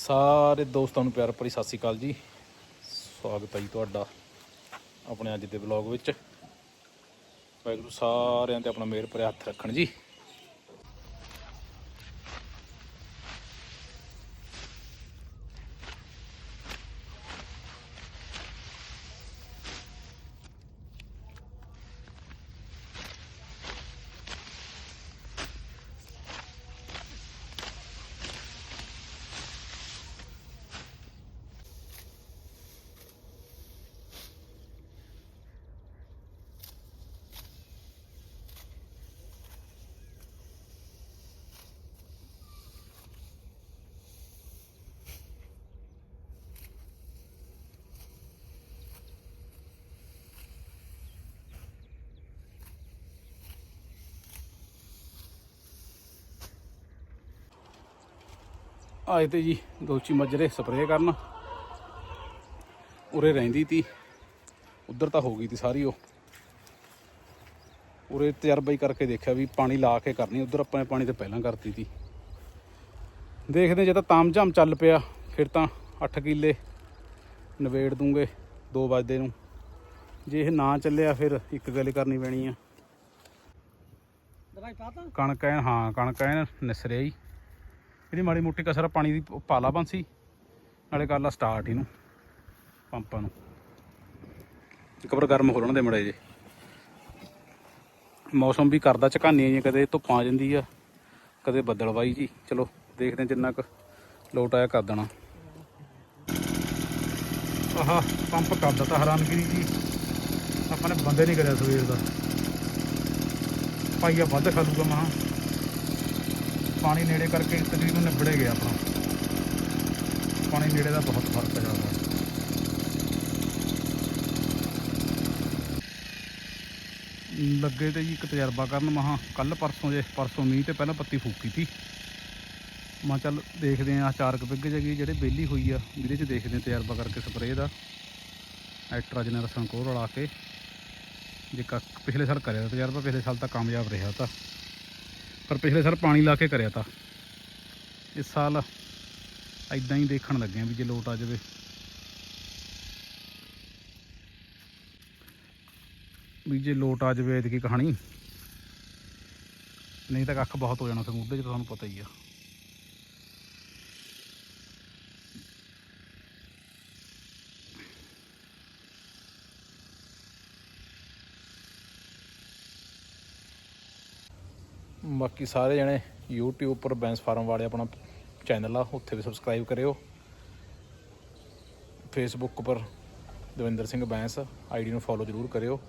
ਸਾਰੇ ਦੋਸਤਾਂ ਨੂੰ ਪਿਆਰ ਭਰੀ ਸਤਿ ਸ਼੍ਰੀ ਅਕਾਲ ਜੀ। ਸਵਾਗਤ ਹੈ ਜੀ ਤੁਹਾਡਾ ਆਪਣੇ ਅੱਜ ਦੇ ਵਲੌਗ ਵਿੱਚ। ਵਾਹਿਗੁਰੂ ਸਾਰਿਆਂ ਤੇ ਆਪਣਾ ਮਿਹਰ ਭਰਿਆ ਹੱਥ ਰੱਖਣ ਜੀ। ਆਏ ਤੇ ਜੀ ਦੋਚੀ ਮੱਜਰੇ ਸਪਰੇਅ ਕਰਨ। ਉਰੇ ਰਹਿੰਦੀ ਤੀ। ਉਧਰ ਤਾਂ ਹੋ ਗਈ ਤੀ ਸਾਰੀ ਉਹ। ਉਰੇ ਤਜਰਬਾ ਹੀ ਕਰਕੇ ਦੇਖਿਆ ਵੀ ਪਾਣੀ ਲਾ ਕੇ ਕਰਨੀ ਉਧਰ ਆਪਾਂ ਨੇ ਪਾਣੀ ਤੇ ਪਹਿਲਾਂ ਕਰਤੀ ਤੀ। ਦੇਖਦੇ ਜੇ ਤਾਂ ਤਾਮਝਾਮ ਚੱਲ ਪਿਆ ਫਿਰ ਤਾਂ 8 ਕਿੱਲੇ ਨਵੇੜ ਦੂੰਗੇ 2 ਵਜੇ ਨੂੰ। ਜੇ ਇਹ ਨਾ ਚੱਲਿਆ ਫਿਰ ਇੱਕ ਗੱਲ ਕਰਨੀ ਪੈਣੀ ਆ। ਕਣਕ ਐਨ ਹਾਂ ਕਣਕ ਐਨ ਨਿਸਰਿਆ ਹੀ। ਇਹਦੀ ਮਾੜੀ ਮੋਟੀ ਕਸਰ ਆ, ਪਾਣੀ ਦੀ ਉਹ ਪਾਲਾ ਬੰਸੀ ਨਾਲੇ ਕਰ ਲਾ ਸਟਾਰਟ ਇਹਨੂੰ ਪੰਪਾਂ ਨੂੰ। ਇੱਕ ਵਾਰ ਗਰਮ ਹੋ ਲੈਣ ਦੇ ਮੜੇ ਜੇ ਮੌਸਮ ਵੀ ਕਰਦਾ ਝਕਾਨੀਆਂ ਜੀ ਕਦੇ ਧੁੱਪ ਆ ਜਾਂਦੀ ਆ ਕਦੇ ਬੱਦਲਵਾਈ ਜੀ। ਚਲੋ ਦੇਖਦੇ ਜਿੰਨਾ ਕੁ ਲੋਟ ਆਇਆ ਕਰ ਦੇਣਾ। ਆਹ ਪੰਪ ਕਰਦਾ ਤਾਂ ਹੈਰਾਨਗਰੀ ਜੀ। ਆਪਾਂ ਨੇ ਬੰਦੇ ਨਹੀਂ ਕਰਿਆ ਸਵੇਰ ਦਾ। ਪਾਈਆ ਵੱਧ ਖਾ ਲੂਗਾ ਮਹਾ ਪਾਣੀ ਨੇੜੇ ਕਰਕੇ ਤਕਰੀਬਨ ਨਿਬੜੇ ਗਿਆ ਆਪਣਾ। ਪਾਣੀ ਨੇੜੇ ਦਾ ਬਹੁਤ ਫ਼ਰਕ ਹੈ ਜਾਂਦਾ ਲੱਗੇ ਤੇ ਜੀ ਇੱਕ ਤਜਰਬਾ ਕਰਨ, ਮਹਾ ਕੱਲ ਪਰਸੋਂ ਜੇ, ਪਰਸੋਂ ਮੀਂਹ ਤੇ ਪਹਿਲਾਂ ਪੱਤੀ ਫੂਕੀ ਤੀ ਮਾ ਚੱਲ ਦੇਖਦੇ ਆ ਚਾਰ ਕੁ ਬਿੱਗੇ ਜਗੀ, ਜਿਹੜੇ ਬੇਲੀ ਹੋਈ ਆ, ਜਿਹਦੇ ਚ ਦੇਖਦੇ ਆ ਤਜਰਬਾ ਕਰਕੇ ਸਪਰੇਅ ਦਾ। ਐਕਟਰਾਜਨਰ ਸੰਕੋਰ ਰਲਾ ਕੇ। ਜੇ ਕੱਖ ਪਿਛਲੇ ਸਾਲ ਕਰਿਆ ਤਜਰਬਾ, ਪਿਛਲੇ ਸਾਲ ਤਾਂ ਕਾਮਯਾਬ ਰਿਹਾ ਤਾਂ। ਪਰ ਪਿਛਲੇ ਸਾਲ ਪਾਣੀ ਲਾ ਕੇ ਕਰਿਆ ਤਾ। ਇਸ ਸਾਲ ਐਦਾਂ ਹੀ ਦੇਖਣ ਲੱਗੇ ਆ ਵੀ ਜੇ ਲੋਟ ਆ ਜਾਵੇ। ਵੀ ਜੇ ਲੋਟ ਆ ਜਾਵੇ ਇਹਦੀ ਕਹਾਣੀ। ਨਹੀਂ ਤਾਂ ਕੱਖ ਬਹੁਤ ਹੋ ਜਾਣਾ ਫਿਰ ਮੁੱਢੇ 'ਚ ਤੁਹਾਨੂੰ ਪਤਾ ਹੀ ਆ। ਬਾਕੀ ਸਾਰੇ ਜਣੇ YouTube ਪਰ ਬੈਂਸ ਫਾਰਮ ਵਾਲੇ ਆਪਣਾ ਚੈਨਲ ਆ, ਉੱਥੇ ਵੀ ਸਬਸਕ੍ਰਾਈਬ ਕਰਿਓ। Facebook ਪਰ ਦਵਿੰਦਰ ਸਿੰਘ ਬੈਂਸ ਆਈਡੀ ਨੂੰ ਫੋਲੋ ਜ਼ਰੂਰ ਕਰਿਓ।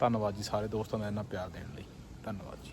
ਧੰਨਵਾਦ ਜੀ ਸਾਰੇ ਦੋਸਤਾਂ ਦਾ ਇੰਨਾ ਪਿਆਰ ਦੇਣ ਲਈ। ਧੰਨਵਾਦ ਜੀ।